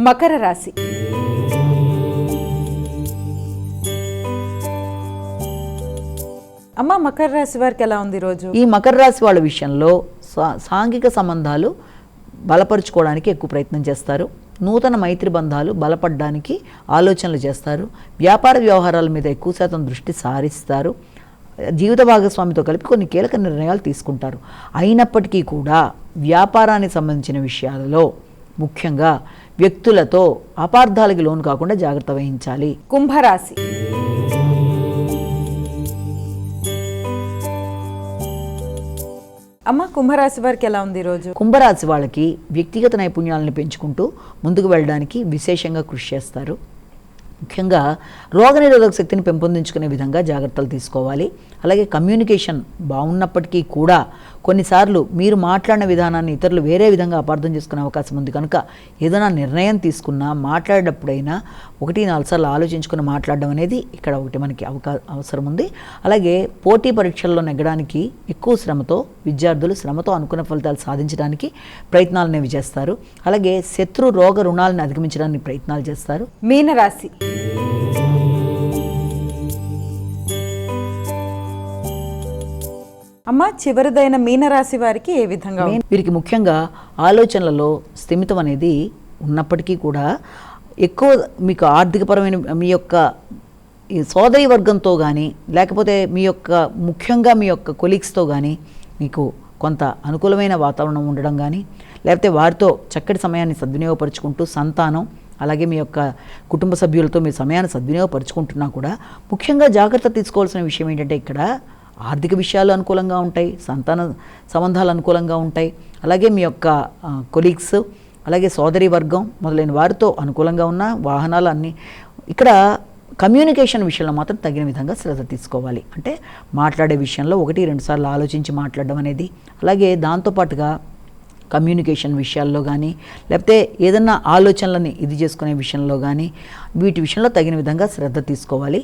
మకర రాశి. అమ్మ మకర రాశి వారికి ఎలా ఉంది రోజు? ఈ మకర రాశి వాళ్ళ విషయంలో సా- సాంఘిక సంబంధాలు బలపరుచుకోవడానికి ఎక్కువ ప్రయత్నం చేస్తారు. నూతన మైత్రి బంధాలు బలపడడానికి ఆలోచనలు చేస్తారు. వ్యాపార వ్యవహారాల మీద ఎక్కువ శాతం దృష్టి సారిస్తారు. జీవిత భాగస్వామితో కలిపి కొన్ని కీలక నిర్ణయాలు తీసుకుంటారు. అయినప్పటికీ కూడా వ్యాపారానికి సంబంధించిన విషయాలలో ముఖ్యంగా వ్యక్తులతో అపార్థాలకి లోను కాకుండా జాగ్రత్త వహించాలి. కుంభరాశి. అమ్మ కుంభరాశి వారికి ఎలా ఉంది రోజు కుంభరాశి వాళ్ళకి వ్యక్తిగత నైపుణ్యాలను పెంచుకుంటూ ముందుకు వెళ్ళడానికి విశేషంగా కృషి చేస్తారు. ముఖ్యంగా రోగనిరోధక శక్తిని పెంపొందించుకునే విధంగా జాగ్రత్తలు తీసుకోవాలి. అలాగే కమ్యూనికేషన్ బాగున్నప్పటికీ కూడా కొన్నిసార్లు మీరు మాట్లాడిన విధానాన్ని ఇతరులు వేరే విధంగా అపార్థం చేసుకునే అవకాశం ఉంది. కనుక ఏదైనా నిర్ణయం తీసుకున్నా మాట్లాడేటప్పుడైనా ఒకటి నాలుగు సార్లు ఆలోచించుకుని మాట్లాడడం అనేది ఇక్కడ ఒకటి మనకి అవకా అవసరం ఉంది. అలాగే పోటీ పరీక్షల్లో నెగ్గడానికి ఎక్కువ శ్రమతో విద్యార్థులు శ్రమతో అనుకున్న ఫలితాలు సాధించడానికి ప్రయత్నాలు అనేవి చేస్తారు. అలాగే శత్రు రోగ రుణాలను అధిగమించడానికి ప్రయత్నాలు చేస్తారు. మీనరాశి. అమ్మ చివరిదైన మీనరాశి వారికి ఏ విధంగా? వీరికి ముఖ్యంగా ఆలోచనలలో స్థిమితం అనేది ఉన్నప్పటికీ కూడా ఎక్కువ మీకు ఆర్థికపరమైన మీ యొక్క ఈ సోదరి వర్గంతో కానీ లేకపోతే మీ యొక్క ముఖ్యంగా మీ యొక్క కొలీగ్స్తో కానీ మీకు కొంత అనుకూలమైన వాతావరణం ఉండడం కానీ లేకపోతే వారితో చక్కటి సమయాన్ని సద్వినియోగపరుచుకుంటూ సంతానం అలాగే మీ యొక్క కుటుంబ సభ్యులతో మీ సమయాన్ని సద్వినియోగపరుచుకుంటున్నా కూడా ముఖ్యంగా జాగ్రత్త తీసుకోవాల్సిన విషయం ఏంటంటే ఇక్కడ ఆర్థిక విషయాలు అనుకూలంగా ఉంటాయి సంతాన సంబంధాలు అనుకూలంగా ఉంటాయి. అలాగే మీ యొక్క కొలీగ్స్ అలాగే సోదరి వర్గం మొదలైన వారితో అనుకూలంగా ఉన్న వాహనాలు అన్నీ ఇక్కడ కమ్యూనికేషన్ విషయంలో మాత్రం తగిన విధంగా శ్రద్ధ తీసుకోవాలి. అంటే మాట్లాడే విషయంలో ఒకటి రెండు సార్లు ఆలోచించి మాట్లాడడం అనేది అలాగే దాంతోపాటుగా కమ్యూనికేషన్ విషయాల్లో కానీ లేకపోతే ఏదన్నా ఆలోచనలని ఇది చేసుకునే విషయంలో కానీ వీటి విషయంలో తగిన విధంగా శ్రద్ధ తీసుకోవాలి.